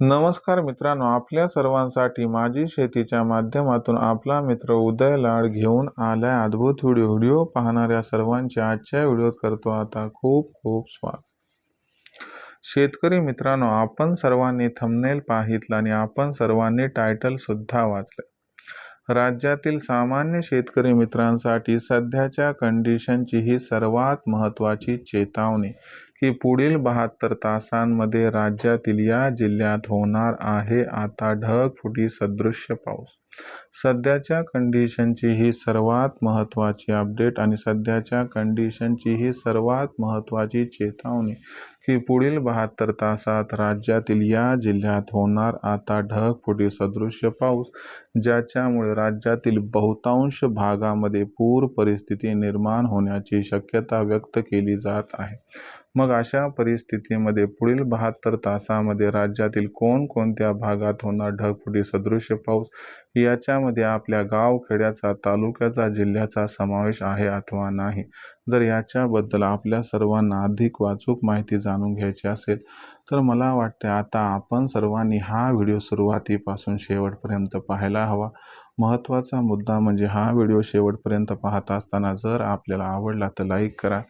नमस्कार मित्रांनो आपल्या सर्वांसाठी माझी शेतीच्या माध्यमातून आपला मित्र उदय लाड घेऊन आलाय अद्भुत व्हिडिओ. व्हिडिओ पाहणाऱ्या सर्वांचे आजच्या व्हिडिओत करतो आता खूप खूप स्वागत. शेतकरी मित्रांनो आपण सर्वांनी थंबनेल पाहितला आणि आपण सर्वांनी टायटल सुद्धा वाचलं. राज्यातील सामान्य शेतकरी मित्रांसाठी सध्याच्या कंडिशनची ही सर्वात महत्त्वाची चेतावणी. की पुढील बहात्तर तासांमध्ये राज्यातील या जिल्ह्यात होणार आहे. आता ढगफुटी सदृश्य पाऊस. सध्याच्या कंडिशनची ही सर्वात महत्त्वाची अपडेट आणि सध्याच्या कंडिशनची ही सर्वात महत्त्वाची चेतावणी की पुढील बहात्तर तासात राज्यातील या जिल्ह्यात होणार आता ढगफुटी सदृश्य पाऊस ज्याच्यामुळे राज्यातील बहुतांश भागामध्ये पूर परिस्थिती निर्माण होण्याची शक्यता व्यक्त केली जात आहे. मग अशा परिस्थितीमध्ये पुढील बहात्तर तासामध्ये राज्यातील कोणकोणत्या भागात होणार ढगफुटी सदृश्य पाऊस? याच्यामध्ये आपल्या गाव खेड्याचा तालुक्याचा जिल्ह्याचा समावेश आहे अथवा नाही? जर याच्याबद्दल आपल्या सर्वांना अधिक वाचूक माहिती जाणून घ्यायची असेल तर मला वाटते आता आपण सर्वांनी हा व्हिडिओ सुरुवातीपासून शेवटपर्यंत पाहायला हवा. महत्त्वाचा मुद्दा म्हणजे हा व्हिडिओ शेवटपर्यंत पाहत असताना जर आपल्याला आवडला तर लाईक करा.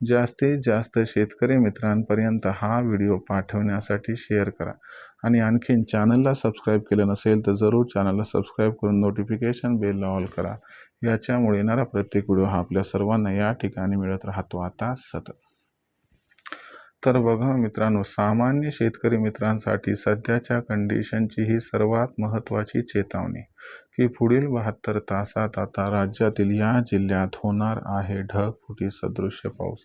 जास्तीत जास्त शेतकरी मित्रांपर्यंत हा व्हिडिओ पाठवण्यासाठी शेअर करा. आणि आणखीन चॅनलला सबस्क्राईब केलं नसेल तर जरूर चॅनलला सबस्क्राईब करून नोटिफिकेशन बेल ऑल करा. याच्यामुळे येणारा प्रत्येक व्हिडिओ हा आपल्या सर्वांना या ठिकाणी मिळत राहतो. आता सतत तर बघा मित्रांनो सामान्य शेतकरी मित्रांसाठी सध्याच्या कंडिशनची ही सर्वात महत्त्वाची चेतावणी की पुढील बहात्तर तासात आता राज्यातील या जिल्ह्यात होणार आहे ढगफुटी सदृश्य पाऊस.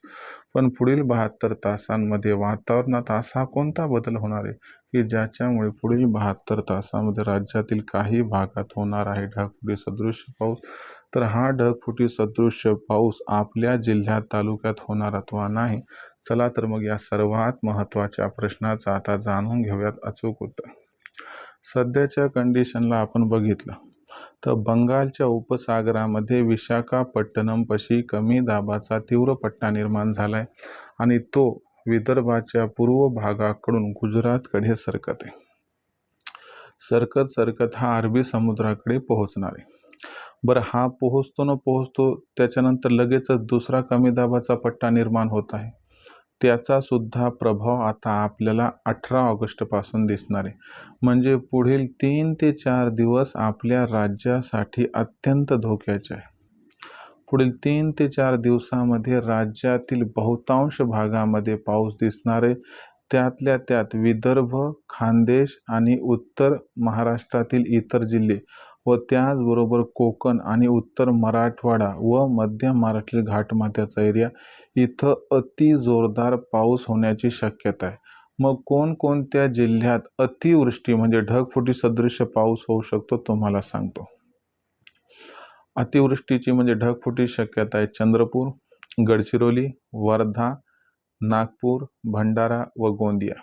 पण पुढील बहात्तर तासांमध्ये वातावरणात असा कोणता बदल होणार आहे? की ज्याच्यामुळे पुढील बहात्तर तासामध्ये राज्यातील काही भागात होणार आहे ढगफुटी सदृश्य पाऊस तर हा ढगफुटी सदृश्य पाऊस आपल्या जिल्ह्यात तालुक्यात होणार अथवा नाही? चला तर मग या सर्वात महत्त्वाच्या प्रश्नाचं आता जाणून घेऊयात. अचूक उत्तर. सध्याच्या कंडिशनला आपण बघितलं तर बंगालच्या उपसागरामध्ये विशाखापट्टणमपाशी कमी दाबाचा तीव्र पट्टा निर्माण झाला आहे आणि तो विदर्भाच्या पूर्व भागाकडून गुजरातकडे सरकत. आहे सरकत सरकत हा अरबी समुद्राकडे पोहोचणार आहे. बरं हा पोहोचतो न पोहोचतो त्याच्यानंतर लगेचच दुसरा कमी दाबाचा पट्टा निर्माण होत आहे. त्याचा सुद्धा प्रभाव आता आपल्याला अठरा ऑगस्टपासून दिसणार आहे. म्हणजे पुढील तीन ते चार दिवस आपल्या राज्यासाठी अत्यंत धोक्याचे आहे. पुढील तीन ते चार दिवसामध्ये राज्यातील बहुतांश भागामध्ये पाऊस दिसणार आहे. त्यातल्या त्यात विदर्भ खानदेश आणि उत्तर महाराष्ट्रातील इतर जिल्हे व त्याचबरोबर कोकण आणि उत्तर मराठवाडा व मध्य महाराष्ट्रीय घाटमाथ्याचा एरिया इथं अति जोरदार पाऊस होण्याची शक्यता आहे. मग कोणकोणत्या जिल्ह्यात अतिवृष्टी म्हणजे ढगफुटी सदृश्य पाऊस होऊ शकतो तुम्हाला सांगतो. अतिवृष्टीची म्हणजे ढगफुटी शक्यता आहे. चंद्रपूर गडचिरोली वर्धा नागपूर भंडारा व गोंदिया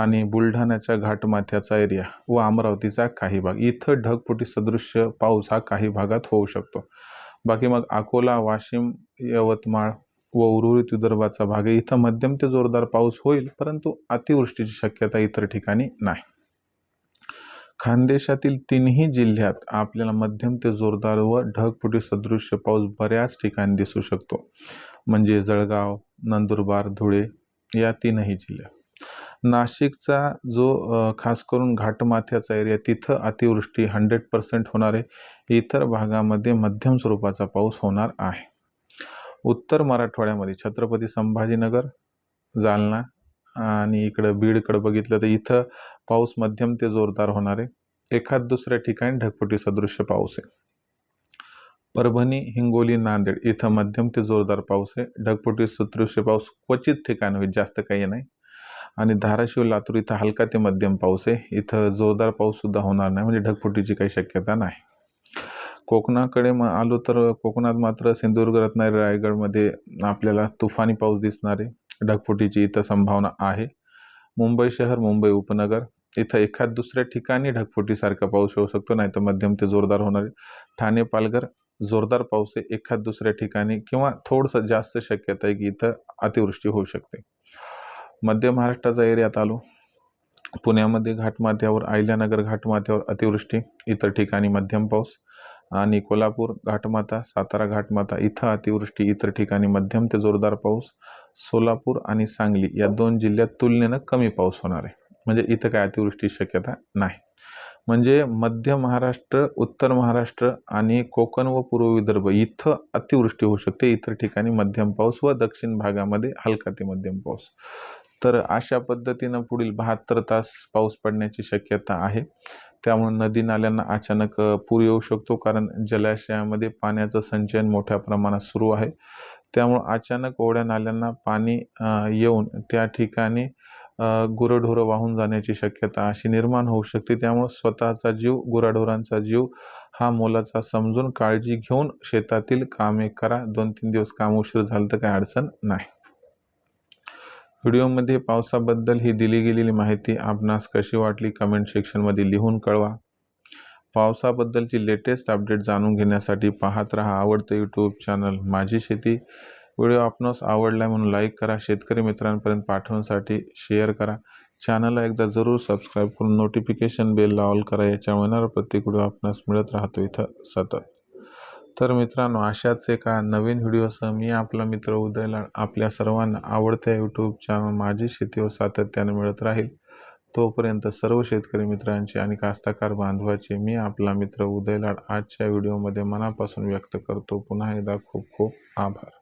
आणि बुलढाण्याच्या घाटमाथ्याचा एरिया व अमरावतीचा काही भाग. इथं ढगफुटी सदृश्य पाऊस हा काही भागात होऊ शकतो. बाकी मग अकोला वाशिम यवतमाळ व उर्वरित विदर्भाचा भाग आहे. इथं मध्यम ते जोरदार पाऊस होईल परंतु अतिवृष्टीची शक्यता इतर ठिकाणी नाही. खानदेशातील तिन्ही जिल्ह्यात आपल्याला मध्यम ते जोरदार व ढगफुटी सदृश्य पाऊस बऱ्याच ठिकाणी दिसू शकतो. म्हणजे जळगाव नंदुरबार धुळे या तीनही जिल्ह्यात. नाशिकचा जो खास करून घाटमाथ्याचा एरिया तिथं अतिवृष्टी हंड्रेड पर्सेंट होणार आहे. इतर भागामध्ये मध्यम स्वरूपाचा पाऊस होणार आहे. उत्तर मराठवाड्यामध्ये छत्रपती संभाजीनगर जालना आणि इकडं बीडकडं बघितलं तर इथं पाऊस मध्यम ते जोरदार होणार आहे. एखाद दुसऱ्या ठिकाणी ढगफुटी सदृश्य पाऊस आहे. परभणी हिंगोली नांदेड इथं मध्यम ते जोरदार पाऊस आहे. ढगफुटी सदृश्य पाऊस क्वचित ठिकाण होईल जास्त काही नाही. आणि धाराशिव लातूर इथं हलका ते मध्यम पाऊस आहे. इथं जोरदार पाऊससुद्धा होणार नाही म्हणजे ढगफुटीची काही शक्यता नाही. कोकणाकडे मग आलो तर कोकणात मात्र सिंधुदुर्ग रत्नागिरी रायगडमध्ये आपल्याला तुफानी पाऊस दिसणार आहे. ढगफुटीची इथं संभावना आहे. मुंबई शहर मुंबई उपनगर इथं एखाद दुसऱ्या ठिकाणी ढगफुटीसारखा पाऊस होऊ शकतो नाही तर मध्यम ते जोरदार होणार ठाणे पालघर जोरदार पाऊस आहे एखाद दुसऱ्या ठिकाणी किंवा थोडंसं जास्त शक्यता आहे की इथं अतिवृष्टी होऊ शकते. मध्य महाराष्ट्राचा एरियात आलो. पुण्यामध्ये घाटमाथ्यावर अहिल्यानगर घाटमाथ्यावर अतिवृष्टी इतर ठिकाणी मध्यम पाऊस. आणि कोल्हापूर घाटमाथा सातारा घाटमाथा इथं अतिवृष्टी इतर ठिकाणी मध्यम ते जोरदार पाऊस सोलापूर आणि सांगली या दोन जिल्ह्यात तुलनेनं कमी पाऊस होणार आहे. म्हणजे इथं काय अतिवृष्टी शक्यता नाही. म्हणजे मध्य महाराष्ट्र उत्तर महाराष्ट्र आणि कोकण व पूर्व विदर्भ इथं अतिवृष्टी होऊ शकते. इतर ठिकाणी मध्यम पाऊस व दक्षिण भागामध्ये हलका ते मध्यम पाऊस. तर अशा पद्धतीनं पुढील बहात्तर तास पाऊस पडण्याची शक्यता आहे. त्यामुळे नदी नाल्यांना अचानक पूर येऊ शकतो कारण जलाशयामध्ये पाण्याचं संचयन मोठ्या प्रमाणात सुरू आहे. त्यामुळं अचानक ओढ्या नाल्यांना पाणी येऊन त्या ठिकाणी गुरढोरं गुरंढोरं वाहून जाण्याची शक्यता अशी निर्माण होऊ शकते. त्यामुळं स्वतःचा जीव गुराढोरांचा जीव हा मोलाचा समजून काळजी घेऊन शेतातील कामे करा. दोन तीन दिवस काम उशीर झालं तर काही अडचण नाही. व्हिडिओमध्ये पावसाबद्दल ही दिली गेलेली माहिती आपणास कशी वाटली कमेंट सेक्शनमध्ये लिहून कळवा. पावसाबद्दलची लेटेस्ट अपडेट जाणून घेण्यासाठी पाहत रहा आवडतं यूट्यूब चॅनल माझी शेती. व्हिडिओ आपणास आवडला म्हणून लाईक करा शेतकरी मित्रांपर्यंत पाठवण्यासाठी शेअर करा. चॅनलला एकदा जरूर सबस्क्राईब करून नोटिफिकेशन बेलला ऑल करा याच्यामुळे येणारा प्रत्येक व्हिडिओ आपणास मिळत राहतो. इथं सतत. तर मित्रांनो अशाच एका नवीन व्हिडिओसह मी आपला मित्र उदयला आपल्या सर्वांना आवडत्या यूट्यूब चॅनल माझी शेतीवर सातत्याने मिळत राहील. तोपर्यंत सर्व शेतकरी मित्रांचे आणि कास्तकार बांधवाचे मी आपला मित्र उदयलाड आजच्या व्हिडिओमध्ये मनापासून व्यक्त करतो. पुन्हा एकदा खूप खूप आभार.